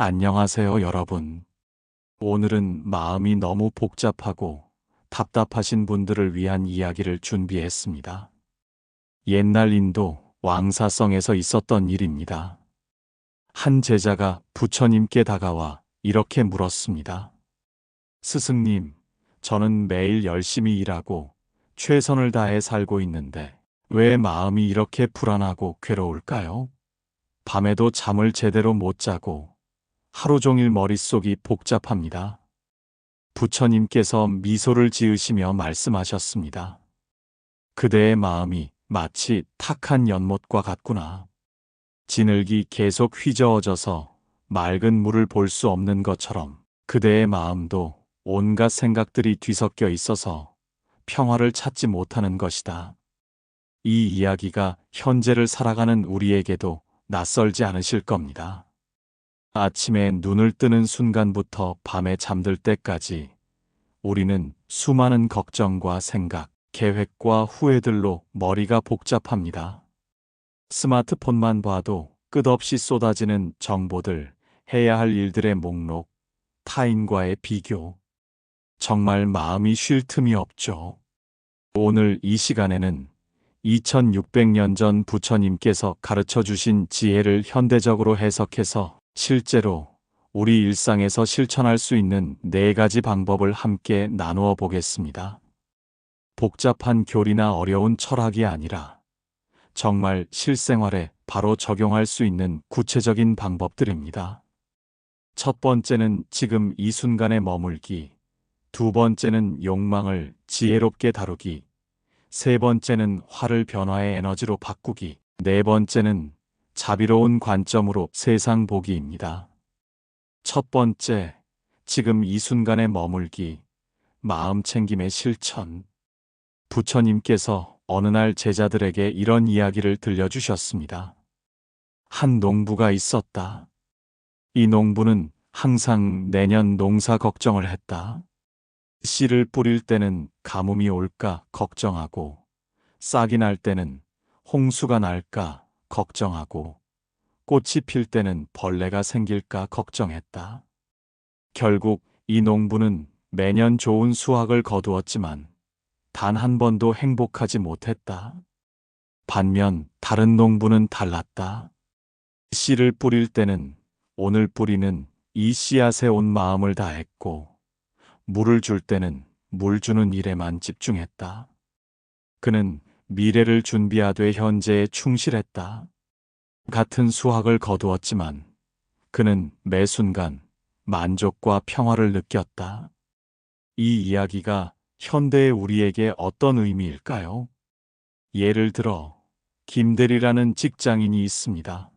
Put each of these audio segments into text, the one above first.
안녕하세요, 여러분. 오늘은 마음이 너무 복잡하고 답답하신 분들을 위한 이야기를 준비했습니다. 옛날 인도 왕사성에서 있었던 일입니다. 한 제자가 부처님께 다가와 이렇게 물었습니다. 스승님, 저는 매일 열심히 일하고 최선을 다해 살고 있는데 왜 마음이 이렇게 불안하고 괴로울까요? 밤에도 잠을 제대로 못 자고 하루 종일 머릿속이 복잡합니다. 부처님께서 미소를 지으시며 말씀하셨습니다. 그대의 마음이 마치 탁한 연못과 같구나. 진흙이 계속 휘저어져서 맑은 물을 볼 수 없는 것처럼 그대의 마음도 온갖 생각들이 뒤섞여 있어서 평화를 찾지 못하는 것이다. 이 이야기가 현재를 살아가는 우리에게도 낯설지 않으실 겁니다. 아침에 눈을 뜨는 순간부터 밤에 잠들 때까지 우리는 수많은 걱정과 생각, 계획과 후회들로 머리가 복잡합니다. 스마트폰만 봐도 끝없이 쏟아지는 정보들, 해야 할 일들의 목록, 타인과의 비교. 정말 마음이 쉴 틈이 없죠. 오늘 이 시간에는 2600년 전 부처님께서 가르쳐 주신 지혜를 현대적으로 해석해서 실제로 우리 일상에서 실천할 수 있는 네 가지 방법을 함께 나누어 보겠습니다. 복잡한 교리나 어려운 철학이 아니라 정말 실생활에 바로 적용할 수 있는 구체적인 방법들입니다. 첫 번째는 지금 이 순간에 머물기, 두 번째는 욕망을 지혜롭게 다루기, 세 번째는 화를 변화의 에너지로 바꾸기, 네 번째는 자비로운 관점으로 세상 보기입니다. 첫 번째, 지금 이 순간에 머물기, 마음 챙김의 실천. 부처님께서 어느 날 제자들에게 이런 이야기를 들려주셨습니다. 한 농부가 있었다. 이 농부는 항상 내년 농사 걱정을 했다. 씨를 뿌릴 때는 가뭄이 올까 걱정하고, 싹이 날 때는 홍수가 날까 걱정하고, 꽃이 필 때는 벌레가 생길까 걱정했다. 결국 이 농부는 매년 좋은 수확을 거두었지만, 단 한 번도 행복하지 못했다. 반면 다른 농부는 달랐다. 씨를 뿌릴 때는 오늘 뿌리는 이 씨앗에 온 마음을 다했고, 물을 줄 때는 물 주는 일에만 집중했다. 그는 미래를 준비하되 현재에 충실했다. 같은 수확을 거두었지만 그는 매 순간 만족과 평화를 느꼈다. 이 이야기가 현대의 우리에게 어떤 의미일까요? 예를 들어, 김대리라는 직장인이 있습니다.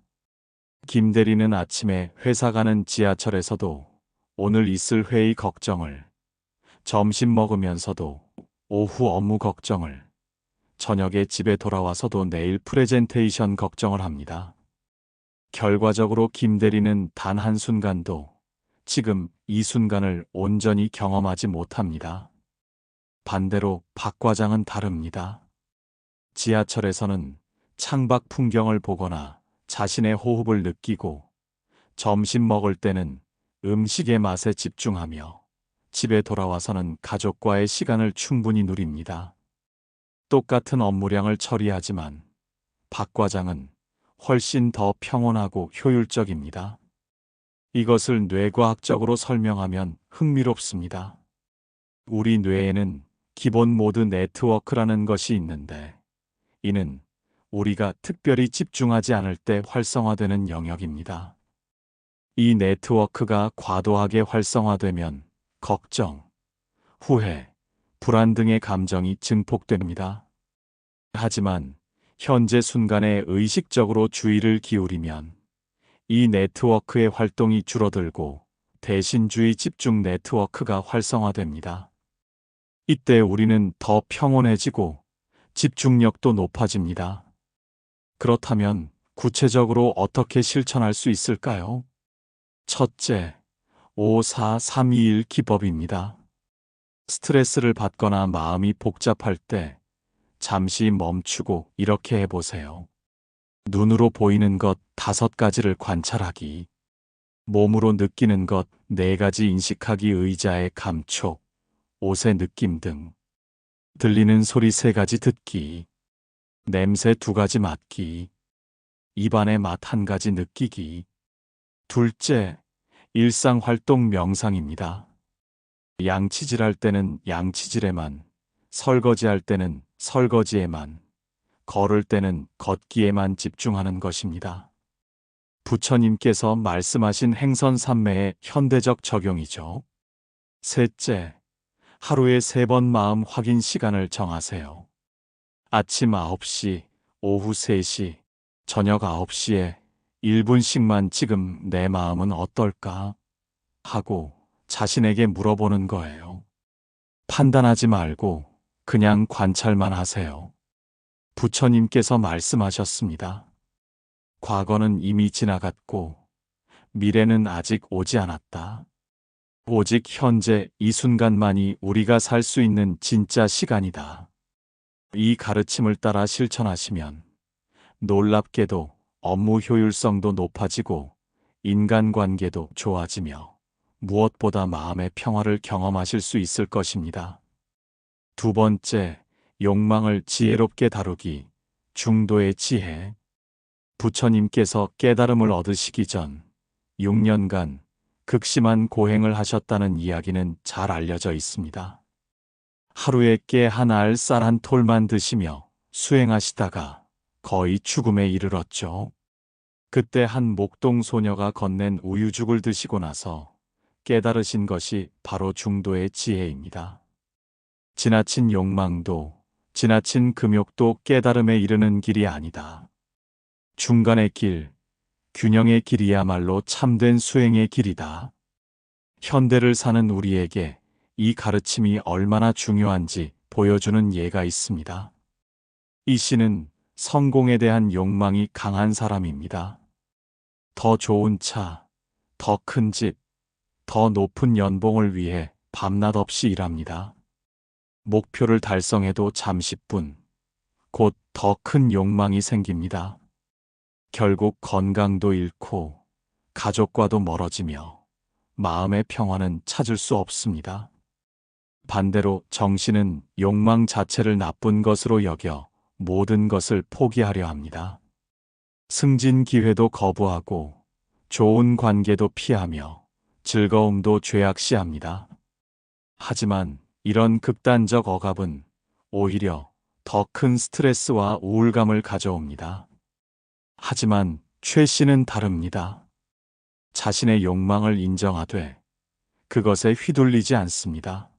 김대리는 아침에 회사 가는 지하철에서도 오늘 있을 회의 걱정을, 점심 먹으면서도 오후 업무 걱정을, 저녁에 집에 돌아와서도 내일 프레젠테이션 걱정을 합니다. 결과적으로 김 대리는 단 한순간도 지금 이 순간을 온전히 경험하지 못합니다. 반대로 박 과장은 다릅니다. 지하철에서는 창밖 풍경을 보거나 자신의 호흡을 느끼고 점심 먹을 때는 음식의 맛에 집중하며 집에 돌아와서는 가족과의 시간을 충분히 누립니다. 똑같은 업무량을 처리하지만 박 과장은 훨씬 더 평온하고 효율적입니다. 이것을 뇌과학적으로 설명하면 흥미롭습니다. 우리 뇌에는 기본 모드 네트워크라는 것이 있는데 이는 우리가 특별히 집중하지 않을 때 활성화되는 영역입니다. 이 네트워크가 과도하게 활성화되면 걱정, 후회, 불안 등의 감정이 증폭됩니다. 하지만 현재 순간에 의식적으로 주의를 기울이면 이 네트워크의 활동이 줄어들고 대신주의 집중 네트워크가 활성화됩니다. 이때 우리는 더 평온해지고 집중력도 높아집니다. 그렇다면 구체적으로 어떻게 실천할 수 있을까요? 첫째, 54321 기법입니다. 스트레스를 받거나 마음이 복잡할 때 잠시 멈추고 이렇게 해보세요. 눈으로 보이는 것 다섯 가지를 관찰하기. 몸으로 느끼는 것 네 가지 인식하기 의자의 감촉, 옷의 느낌 등. 들리는 소리 세 가지 듣기. 냄새 두 가지 맡기. 입안의 맛 한 가지 느끼기. 둘째, 일상 활동 명상입니다. 양치질할 때는 양치질에만, 설거지할 때는 설거지에만, 걸을 때는 걷기에만 집중하는 것입니다. 부처님께서 말씀하신 행선 삼매의 현대적 적용이죠. 셋째, 하루에 세 번 마음 확인 시간을 정하세요. 아침 9시, 오후 3시, 저녁 9시에 1분씩만 지금 내 마음은 어떨까? 하고 자신에게 물어보는 거예요. 판단하지 말고 그냥 관찰만 하세요. 부처님께서 말씀하셨습니다. 과거는 이미 지나갔고 미래는 아직 오지 않았다. 오직 현재 이 순간만이 우리가 살 수 있는 진짜 시간이다. 이 가르침을 따라 실천하시면 놀랍게도 업무 효율성도 높아지고 인간관계도 좋아지며 무엇보다 마음의 평화를 경험하실 수 있을 것입니다. 두 번째, 욕망을 지혜롭게 다루기, 중도의 지혜. 부처님께서 깨달음을 얻으시기 전 6년간 극심한 고행을 하셨다는 이야기는 잘 알려져 있습니다. 하루에 깨 한 알 쌀 한 톨만 드시며 수행하시다가 거의 죽음에 이르렀죠. 그때 한 목동 소녀가 건넨 우유죽을 드시고 나서 깨달으신 것이 바로 중도의 지혜입니다. 지나친 욕망도 지나친 금욕도 깨달음에 이르는 길이 아니다. 중간의 길, 균형의 길이야말로 참된 수행의 길이다. 현대를 사는 우리에게 이 가르침이 얼마나 중요한지 보여주는 예가 있습니다. 이 씨는 성공에 대한 욕망이 강한 사람입니다. 더 좋은 차, 더 큰 집, 더 높은 연봉을 위해 밤낮 없이 일합니다. 목표를 달성해도 잠시뿐, 곧 더 큰 욕망이 생깁니다. 결국 건강도 잃고 가족과도 멀어지며 마음의 평화는 찾을 수 없습니다. 반대로 정신은 욕망 자체를 나쁜 것으로 여겨 모든 것을 포기하려 합니다. 승진 기회도 거부하고 좋은 관계도 피하며 즐거움도 죄악시합니다. 하지만 이런 극단적 억압은 오히려 더 큰 스트레스와 우울감을 가져옵니다. 하지만 최 씨는 다릅니다. 자신의 욕망을 인정하되 그것에 휘둘리지 않습니다.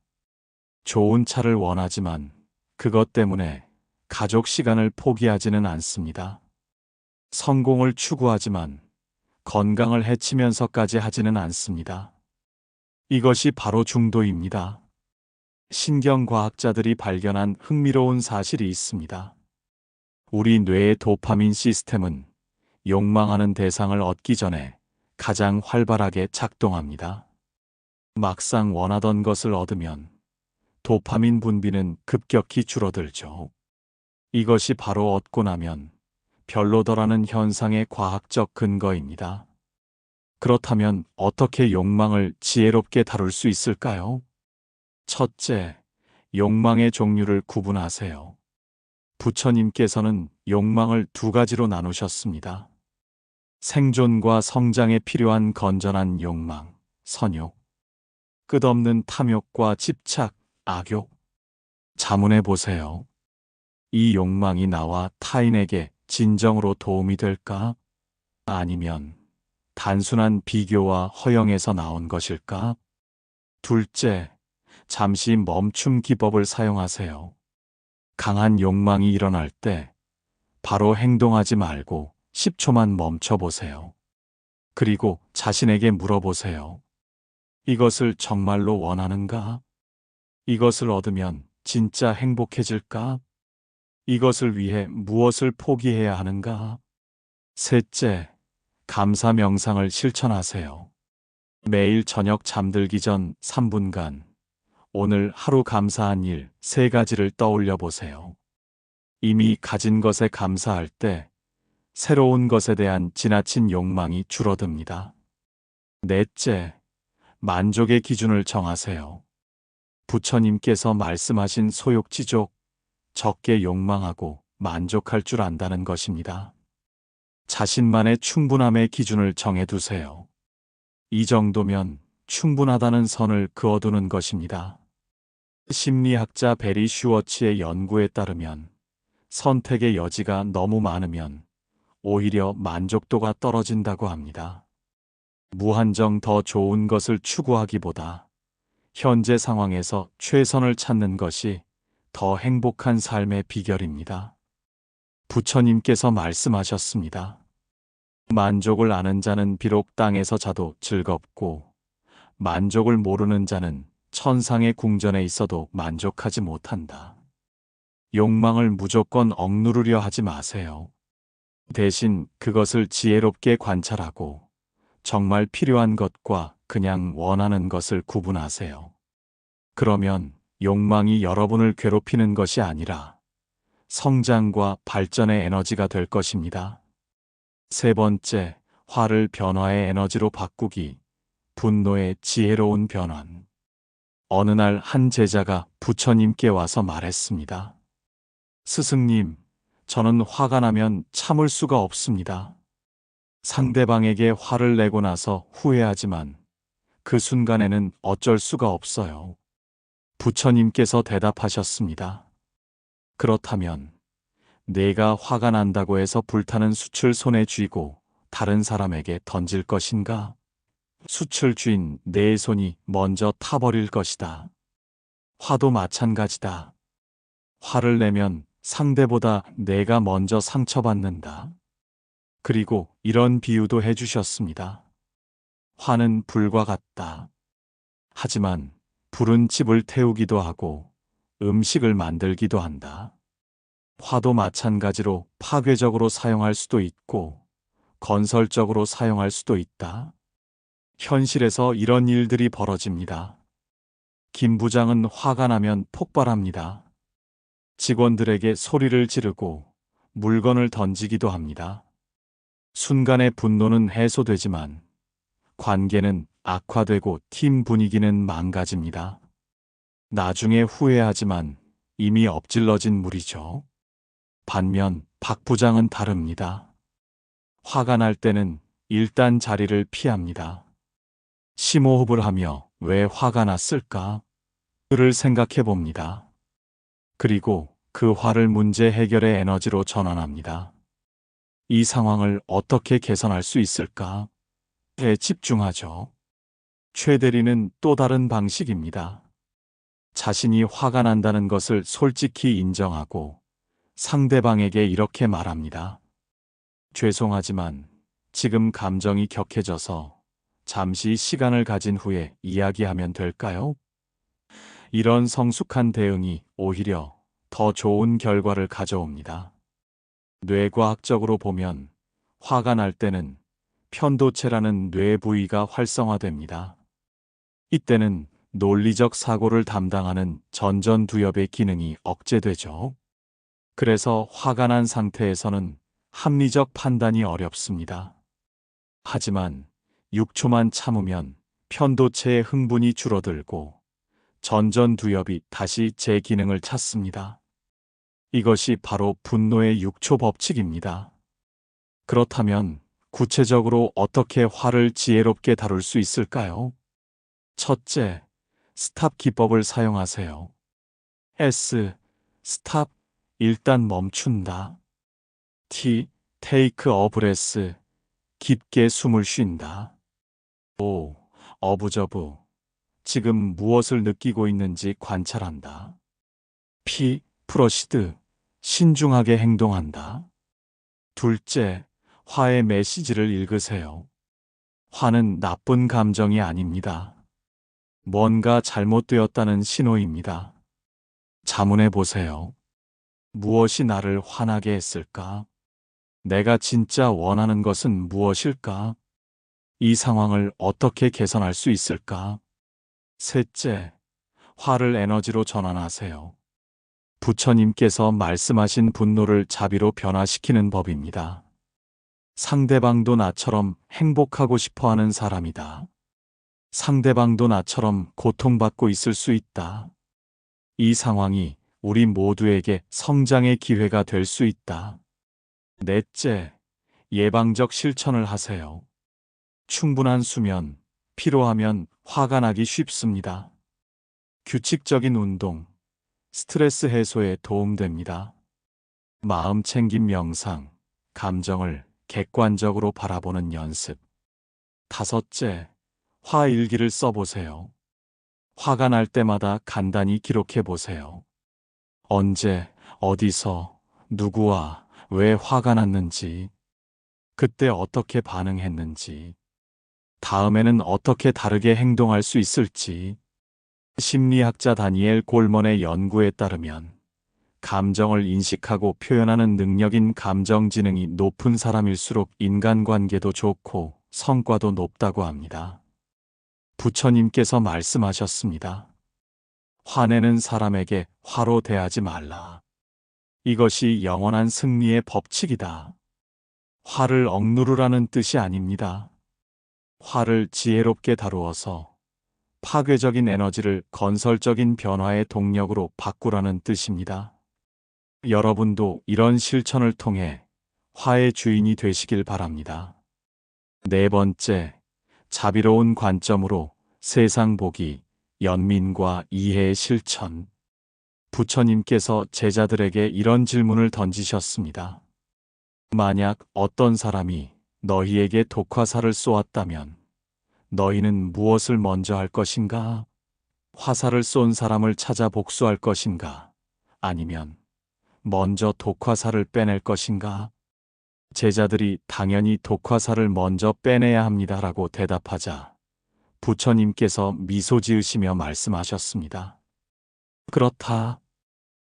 좋은 차를 원하지만 그것 때문에 가족 시간을 포기하지는 않습니다. 성공을 추구하지만 건강을 해치면서까지 하지는 않습니다. 이것이 바로 중도입니다. 신경과학자들이 발견한 흥미로운 사실이 있습니다. 우리 뇌의 도파민 시스템은 욕망하는 대상을 얻기 전에 가장 활발하게 작동합니다. 막상 원하던 것을 얻으면 도파민 분비는 급격히 줄어들죠. 이것이 바로 얻고 나면 별로더라는 현상의 과학적 근거입니다. 그렇다면 어떻게 욕망을 지혜롭게 다룰 수 있을까요? 첫째, 욕망의 종류를 구분하세요. 부처님께서는 욕망을 두 가지로 나누셨습니다. 생존과 성장에 필요한 건전한 욕망, 선욕. 끝없는 탐욕과 집착, 악욕. 자문해 보세요. 이 욕망이 나와 타인에게 진정으로 도움이 될까? 아니면 단순한 비교와 허영에서 나온 것일까? 둘째, 잠시 멈춤 기법을 사용하세요. 강한 욕망이 일어날 때 바로 행동하지 말고 10초만 멈춰 보세요. 그리고 자신에게 물어보세요. 이것을 정말로 원하는가? 이것을 얻으면 진짜 행복해질까? 이것을 위해 무엇을 포기해야 하는가? 셋째, 감사 명상을 실천하세요. 매일 저녁 잠들기 전 3분간 오늘 하루 감사한 일 세 가지를 떠올려 보세요. 이미 가진 것에 감사할 때 새로운 것에 대한 지나친 욕망이 줄어듭니다. 넷째, 만족의 기준을 정하세요. 부처님께서 말씀하신 소욕지족, 적게 욕망하고 만족할 줄 안다는 것입니다. 자신만의 충분함의 기준을 정해두세요. 이 정도면 충분하다는 선을 그어두는 것입니다. 심리학자 베리 슈워츠의 연구에 따르면 선택의 여지가 너무 많으면 오히려 만족도가 떨어진다고 합니다. 무한정 더 좋은 것을 추구하기보다 현재 상황에서 최선을 찾는 것이 더 행복한 삶의 비결입니다. 부처님께서 말씀하셨습니다. 만족을 아는 자는 비록 땅에서 자도 즐겁고 만족을 모르는 자는 천상의 궁전에 있어도 만족하지 못한다. 욕망을 무조건 억누르려 하지 마세요. 대신 그것을 지혜롭게 관찰하고 정말 필요한 것과 그냥 원하는 것을 구분하세요. 그러면 욕망이 여러분을 괴롭히는 것이 아니라 성장과 발전의 에너지가 될 것입니다. 세 번째, 화를 변화의 에너지로 바꾸기, 분노의 지혜로운 변환. 어느 날 한 제자가 부처님께 와서 말했습니다. 스승님, 저는 화가 나면 참을 수가 없습니다. 상대방에게 화를 내고 나서 후회하지만 그 순간에는 어쩔 수가 없어요. 부처님께서 대답하셨습니다. 그렇다면 내가 화가 난다고 해서 불타는 숯을 손에 쥐고 다른 사람에게 던질 것인가? 쥔내 손이 먼저 타버릴 것이다. 화도 마찬가지다. 화를 내면 상대보다 내가 먼저 상처받는다. 그리고 이런 비유도 해주셨습니다. 화는 불과 같다. 하지만 불은 집을 태우기도 하고 음식을 만들기도 한다. 화도 마찬가지로 파괴적으로 사용할 수도 있고 건설적으로 사용할 수도 있다. 현실에서 이런 일들이 벌어집니다. 김 부장은 화가 나면 폭발합니다. 직원들에게 소리를 지르고 물건을 던지기도 합니다. 순간의 분노는 해소되지만 관계는 악화되고 팀 분위기는 망가집니다. 나중에 후회하지만 이미 엎질러진 물이죠. 반면 박 부장은 다릅니다. 화가 날 때는 일단 자리를 피합니다. 심호흡을 하며 왜 화가 났을까? 를 생각해 봅니다. 그리고 그 화를 문제 해결의 에너지로 전환합니다. 이 상황을 어떻게 개선할 수 있을까? 에 집중하죠. 최 대리는 또 다른 방식입니다. 자신이 화가 난다는 것을 솔직히 인정하고 상대방에게 이렇게 말합니다. 죄송하지만 지금 감정이 격해져서 잠시 시간을 가진 후에 이야기하면 될까요? 이런 성숙한 대응이 오히려 더 좋은 결과를 가져옵니다. 뇌과학적으로 보면 화가 날 때는 편도체라는 뇌 부위가 활성화됩니다. 이때는 논리적 사고를 담당하는 전전두엽의 기능이 억제되죠. 그래서 화가 난 상태에서는 합리적 판단이 어렵습니다. 하지만 6초만 참으면 편도체의 흥분이 줄어들고 전전두엽이 다시 제 기능을 찾습니다. 이것이 바로 분노의 6초 법칙입니다. 그렇다면 구체적으로 어떻게 화를 지혜롭게 다룰 수 있을까요? 첫째, 스탑 기법을 사용하세요. S. 스탑. 일단 멈춘다. T. 테이크 어 브레스. 깊게 숨을 쉰다. O. 어부저부. 지금 무엇을 느끼고 있는지 관찰한다. P. 프로시드. 신중하게 행동한다. 둘째, 화의 메시지를 읽으세요. 화는 나쁜 감정이 아닙니다. 뭔가 잘못되었다는 신호입니다. 자문해 보세요. 무엇이 나를 화나게 했을까? 내가 진짜 원하는 것은 무엇일까? 이 상황을 어떻게 개선할 수 있을까? 셋째, 화를 에너지로 전환하세요. 부처님께서 말씀하신 분노를 자비로 변화시키는 법입니다. 상대방도 나처럼 행복하고 싶어 하는 사람이다. 상대방도 나처럼 고통받고 있을 수 있다. 이 상황이 우리 모두에게 성장의 기회가 될 수 있다. 넷째, 예방적 실천을 하세요. 충분한 수면, 피로하면 화가 나기 쉽습니다. 규칙적인 운동, 스트레스 해소에 도움됩니다. 마음 챙김 명상, 감정을 객관적으로 바라보는 연습. 다섯째, 화 일기를 써보세요. 화가 날 때마다 간단히 기록해 보세요. 언제, 어디서, 누구와 왜 화가 났는지, 그때 어떻게 반응했는지, 다음에는 어떻게 다르게 행동할 수 있을지. 심리학자 다니엘 골먼의 연구에 따르면 감정을 인식하고 표현하는 능력인 감정 지능이 높은 사람일수록 인간관계도 좋고 성과도 높다고 합니다. 부처님께서 말씀하셨습니다. 화내는 사람에게 화로 대하지 말라. 이것이 영원한 승리의 법칙이다. 화를 억누르라는 뜻이 아닙니다. 화를 지혜롭게 다루어서 파괴적인 에너지를 건설적인 변화의 동력으로 바꾸라는 뜻입니다. 여러분도 이런 실천을 통해 화의 주인이 되시길 바랍니다. 네 번째, 자비로운 관점으로 세상 보기, 연민과 이해의 실천. 부처님께서 제자들에게 이런 질문을 던지셨습니다. 만약 어떤 사람이 너희에게 독화살을 쏘았다면 너희는 무엇을 먼저 할 것인가? 화살을 쏜 사람을 찾아 복수할 것인가? 아니면 먼저 독화살을 빼낼 것인가? 제자들이 당연히 독화살을 먼저 빼내야 합니다라고 대답하자 부처님께서 미소 지으시며 말씀하셨습니다. 그렇다.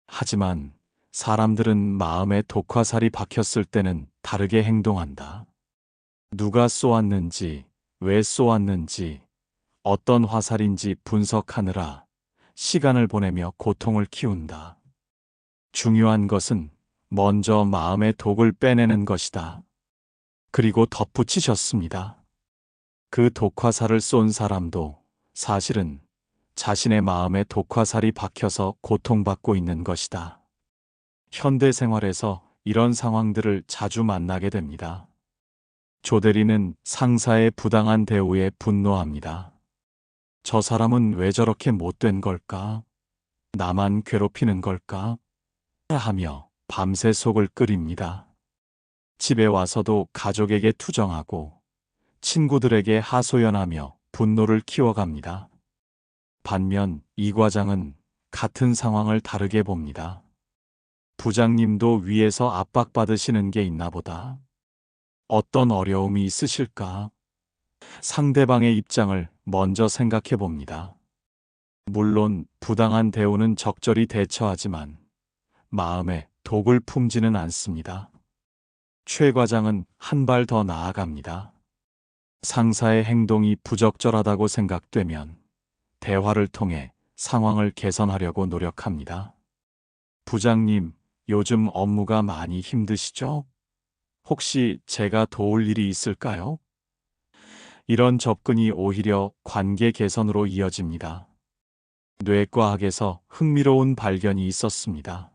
하지만 사람들은 마음에 독화살이 박혔을 때는 다르게 행동한다. 누가 쏘았는지, 왜 쏘았는지, 어떤 화살인지 분석하느라 시간을 보내며 고통을 키운다. 중요한 것은 먼저 마음의 독을 빼내는 것이다. 그리고 덧붙이셨습니다. 그 독화살을 쏜 사람도 사실은 자신의 마음에 독화살이 박혀서 고통받고 있는 것이다. 현대 생활에서 이런 상황들을 자주 만나게 됩니다. 조대리는 상사의 부당한 대우에 분노합니다. 저 사람은 왜 저렇게 못된 걸까? 나만 괴롭히는 걸까? 하며 밤새 속을 끓입니다. 집에 와서도 가족에게 투정하고 친구들에게 하소연하며 분노를 키워갑니다. 반면 이 과장은 같은 상황을 다르게 봅니다. 부장님도 위에서 압박받으시는 게 있나 보다. 어떤 어려움이 있으실까? 상대방의 입장을 먼저 생각해 봅니다. 물론 부당한 대우는 적절히 대처하지만 마음에 독을 품지는 않습니다. 최 과장은 한 발 더 나아갑니다. 상사의 행동이 부적절하다고 생각되면 대화를 통해 상황을 개선하려고 노력합니다. 부장님, 요즘 업무가 많이 힘드시죠? 혹시 제가 도울 일이 있을까요? 이런 접근이 오히려 관계 개선으로 이어집니다. 뇌과학에서 흥미로운 발견이 있었습니다.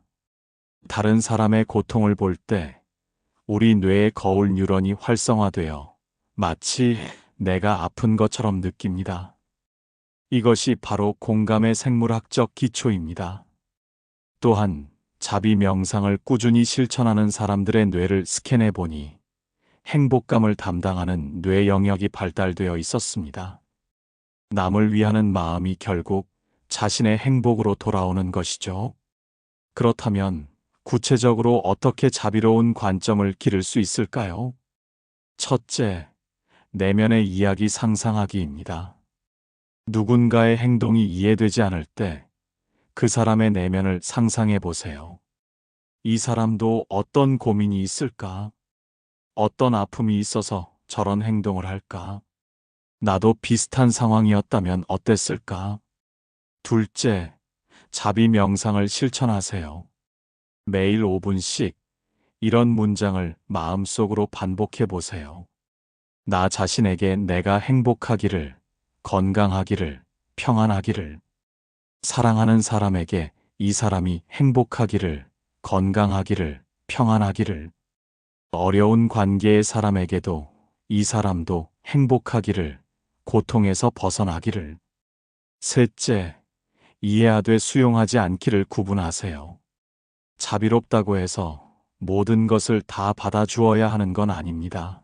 다른 사람의 고통을 볼 때 우리 뇌의 거울 뉴런이 활성화되어 마치 내가 아픈 것처럼 느낍니다. 이것이 바로 공감의 생물학적 기초입니다. 또한 자비 명상을 꾸준히 실천하는 사람들의 뇌를 스캔해 보니 행복감을 담당하는 뇌 영역이 발달되어 있었습니다. 남을 위하는 마음이 결국 자신의 행복으로 돌아오는 것이죠. 그렇다면 구체적으로 어떻게 자비로운 관점을 기를 수 있을까요? 첫째, 내면의 이야기 상상하기입니다. 누군가의 행동이 이해되지 않을 때 그 사람의 내면을 상상해 보세요. 이 사람도 어떤 고민이 있을까? 어떤 아픔이 있어서 저런 행동을 할까? 나도 비슷한 상황이었다면 어땠을까? 둘째, 자비 명상을 실천하세요. 매일 5분씩 이런 문장을 마음속으로 반복해 보세요. 나 자신에게 내가 행복하기를, 건강하기를, 평안하기를, 사랑하는 사람에게 이 사람이 행복하기를, 건강하기를, 평안하기를, 어려운 관계의 사람에게도 이 사람도 행복하기를, 고통에서 벗어나기를. 셋째, 이해하되 수용하지 않기를 구분하세요. 자비롭다고 해서 모든 것을 다 받아주어야 하는 건 아닙니다.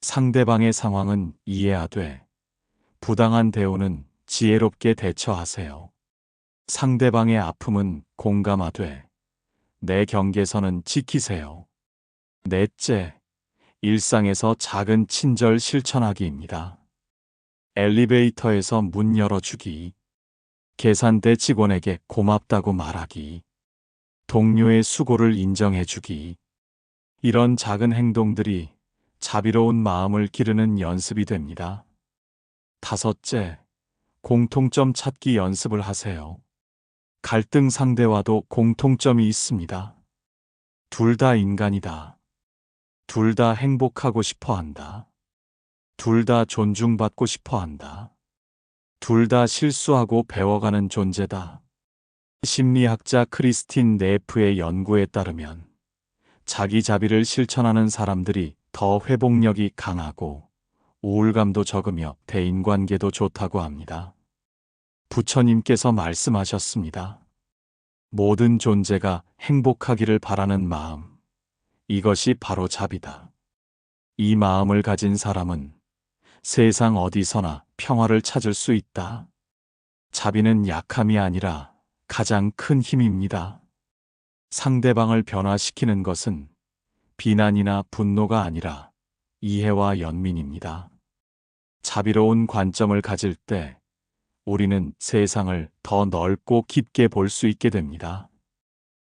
상대방의 상황은 이해하되 부당한 대우는 지혜롭게 대처하세요. 상대방의 아픔은 공감하되 내 경계선은 지키세요. 넷째, 일상에서 작은 친절 실천하기입니다. 엘리베이터에서 문 열어주기, 계산대 직원에게 고맙다고 말하기, 동료의 수고를 인정해주기. 이런 작은 행동들이 자비로운 마음을 기르는 연습이 됩니다. 다섯째, 공통점 찾기 연습을 하세요. 갈등 상대와도 공통점이 있습니다. 둘 다 인간이다. 둘 다 행복하고 싶어 한다. 둘 다 존중받고 싶어 한다. 둘 다 실수하고 배워가는 존재다. 심리학자 크리스틴 네프의 연구에 따르면 자기 자비를 실천하는 사람들이 더 회복력이 강하고 우울감도 적으며 대인관계도 좋다고 합니다. 부처님께서 말씀하셨습니다. 모든 존재가 행복하기를 바라는 마음. 이것이 바로 자비다. 이 마음을 가진 사람은 세상 어디서나 평화를 찾을 수 있다. 자비는 약함이 아니라 가장 큰 힘입니다. 상대방을 변화시키는 것은 비난이나 분노가 아니라 이해와 연민입니다. 자비로운 관점을 가질 때 우리는 세상을 더 넓고 깊게 볼 수 있게 됩니다.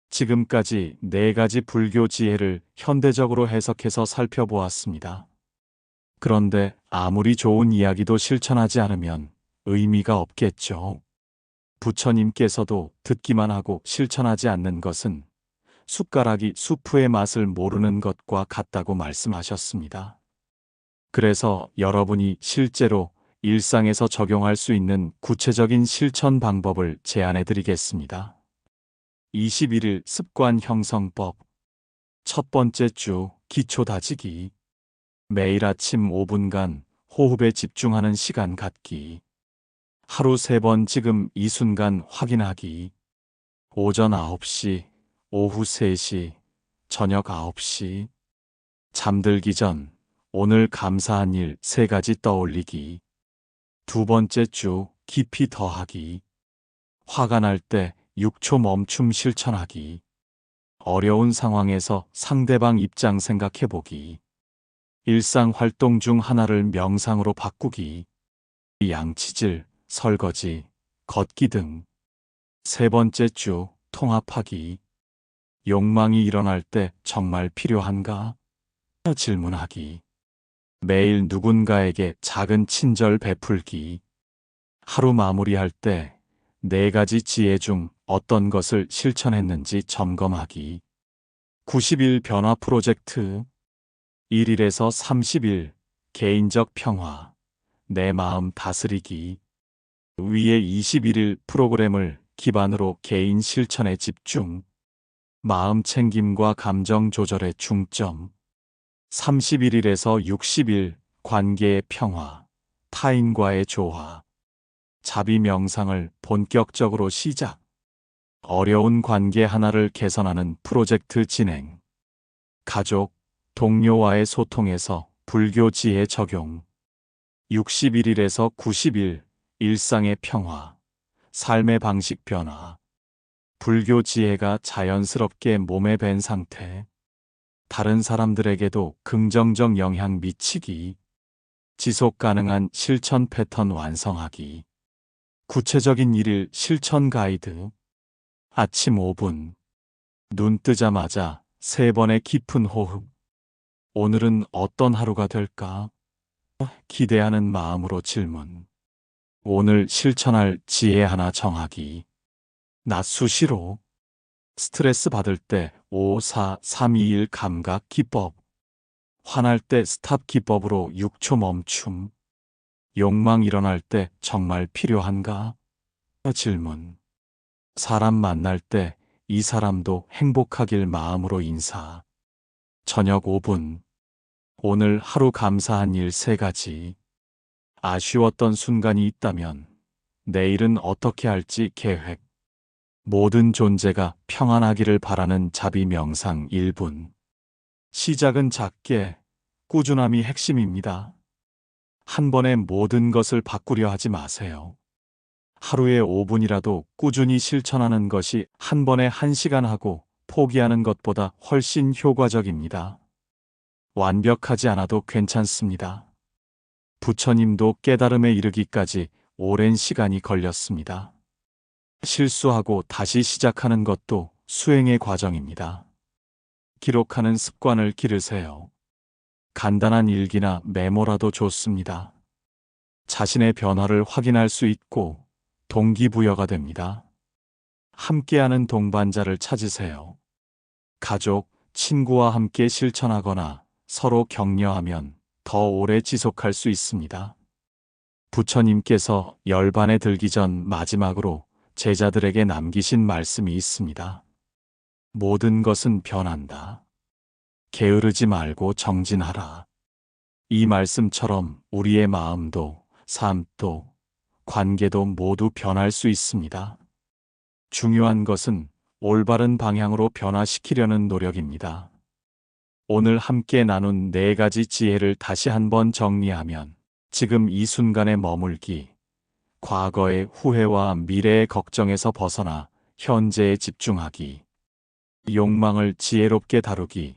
지금까지 네 가지 불교 지혜를 현대적으로 해석해서 살펴보았습니다. 그런데 아무리 좋은 이야기도 실천하지 않으면 의미가 없겠죠. 부처님께서도 듣기만 하고 실천하지 않는 것은 숟가락이 수프의 맛을 모르는 것과 같다고 말씀하셨습니다. 그래서 여러분이 실제로 일상에서 적용할 수 있는 구체적인 실천 방법을 제안해 드리겠습니다. 21일 습관 형성법. 첫 번째 주 기초 다지기. 매일 아침 5분간 호흡에 집중하는 시간 갖기. 하루 세번 지금 이 순간 확인하기. 오전 9시, 오후 3시, 저녁 9시. 잠들기 전 오늘 감사한 일세 가지 떠올리기. 두 번째 주 깊이 더하기. 화가 날 때 6초 멈춤 실천하기. 어려운 상황에서 상대방 입장 생각해보기. 일상 활동 중 하나를 명상으로 바꾸기. 양치질, 설거지, 걷기 등. 세 번째 주 통합하기. 욕망이 일어날 때 정말 필요한가? 질문하기. 매일 누군가에게 작은 친절 베풀기. 하루 마무리할 때 네 가지 지혜 중 어떤 것을 실천했는지 점검하기. 90일 변화 프로젝트. 1일에서 30일 개인적 평화. 내 마음 다스리기. 위에 21일 프로그램을 기반으로 개인 실천에 집중. 마음 챙김과 감정 조절에 중점 31일에서 60일 관계의 평화 타인과의 조화 자비 명상을 본격적으로 시작. 어려운 관계 하나를 개선하는 프로젝트 진행. 가족, 동료와의 소통에서 불교 지혜 적용. 61일에서 90일 일상의 평화 삶의 방식 변화. 불교 지혜가 자연스럽게 몸에 밴 상태 다른 사람들에게도 긍정적 영향 미치기. 지속 가능한 실천 패턴 완성하기. 구체적인 일일 실천 가이드. 아침 5분. 눈 뜨자마자 세 번의 깊은 호흡. 오늘은 어떤 하루가 될까? 기대하는 마음으로 질문. 오늘 실천할 지혜 하나 정하기. 낮 수시로 스트레스 받을 때 5, 4, 3, 2, 1 감각 기법. 화날 때 스탑 기법으로 6초 멈춤. 욕망 일어날 때 정말 필요한가? 질문. 사람 만날 때 이 사람도 행복하길 마음으로 인사. 저녁 5분. 오늘 하루 감사한 일세 가지. 아쉬웠던 순간이 있다면 내일은 어떻게 할지 계획. 모든 존재가 평안하기를 바라는 자비 명상 1분. 시작은 작게, 꾸준함이 핵심입니다. 한 번에 모든 것을 바꾸려 하지 마세요. 하루에 5분이라도 꾸준히 실천하는 것이 한 번에 1시간 하고 포기하는 것보다 훨씬 효과적입니다. 완벽하지 않아도 괜찮습니다. 부처님도 깨달음에 이르기까지 오랜 시간이 걸렸습니다. 실수하고 다시 시작하는 것도 수행의 과정입니다. 기록하는 습관을 기르세요. 간단한 일기나 메모라도 좋습니다. 자신의 변화를 확인할 수 있고 동기부여가 됩니다. 함께하는 동반자를 찾으세요. 가족, 친구와 함께 실천하거나 서로 격려하면 더 오래 지속할 수 있습니다. 부처님께서 열반에 들기 전 마지막으로 제자들에게 남기신 말씀이 있습니다. 모든 것은 변한다. 게으르지 말고 정진하라. 이 말씀처럼 우리의 마음도, 삶도, 관계도 모두 변할 수 있습니다. 중요한 것은 올바른 방향으로 변화시키려는 노력입니다. 오늘 함께 나눈 네 가지 지혜를 다시 한번 정리하면 지금 이 순간에 머물기, 과거의 후회와 미래의 걱정에서 벗어나 현재에 집중하기, 욕망을 지혜롭게 다루기,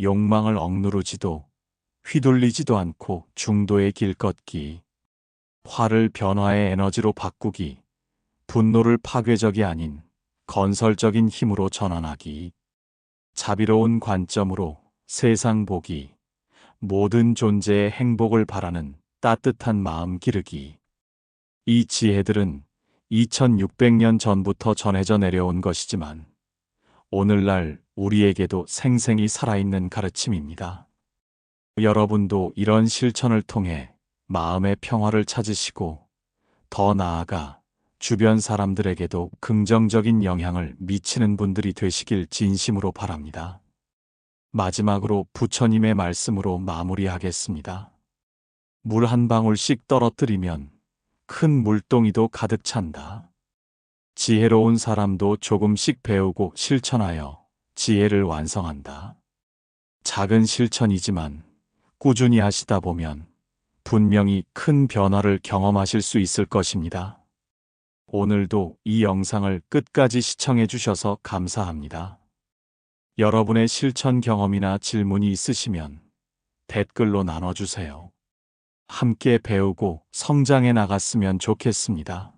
욕망을 억누르지도 휘둘리지도 않고 중도의 길 걷기, 화를 변화의 에너지로 바꾸기, 분노를 파괴적이 아닌 건설적인 힘으로 전환하기, 자비로운 관점으로 세상 보기, 모든 존재의 행복을 바라는 따뜻한 마음 기르기. 이 지혜들은 2600년 전부터 전해져 내려온 것이지만 오늘날 우리에게도 생생히 살아있는 가르침입니다. 여러분도 이런 실천을 통해 마음의 평화를 찾으시고 더 나아가 주변 사람들에게도 긍정적인 영향을 미치는 분들이 되시길 진심으로 바랍니다. 마지막으로 부처님의 말씀으로 마무리하겠습니다. 물 한 방울씩 떨어뜨리면 큰 물동이도 가득 찬다. 지혜로운 사람도 조금씩 배우고 실천하여 지혜를 완성한다. 작은 실천이지만 꾸준히 하시다 보면 분명히 큰 변화를 경험하실 수 있을 것입니다. 오늘도 이 영상을 끝까지 시청해 주셔서 감사합니다. 여러분의 실천 경험이나 질문이 있으시면 댓글로 나눠주세요. 함께 배우고 성장해 나갔으면 좋겠습니다.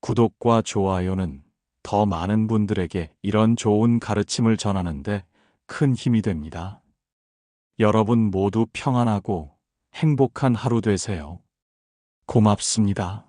구독과 좋아요는 더 많은 분들에게 이런 좋은 가르침을 전하는데 큰 힘이 됩니다. 여러분 모두 평안하고 행복한 하루 되세요. 고맙습니다.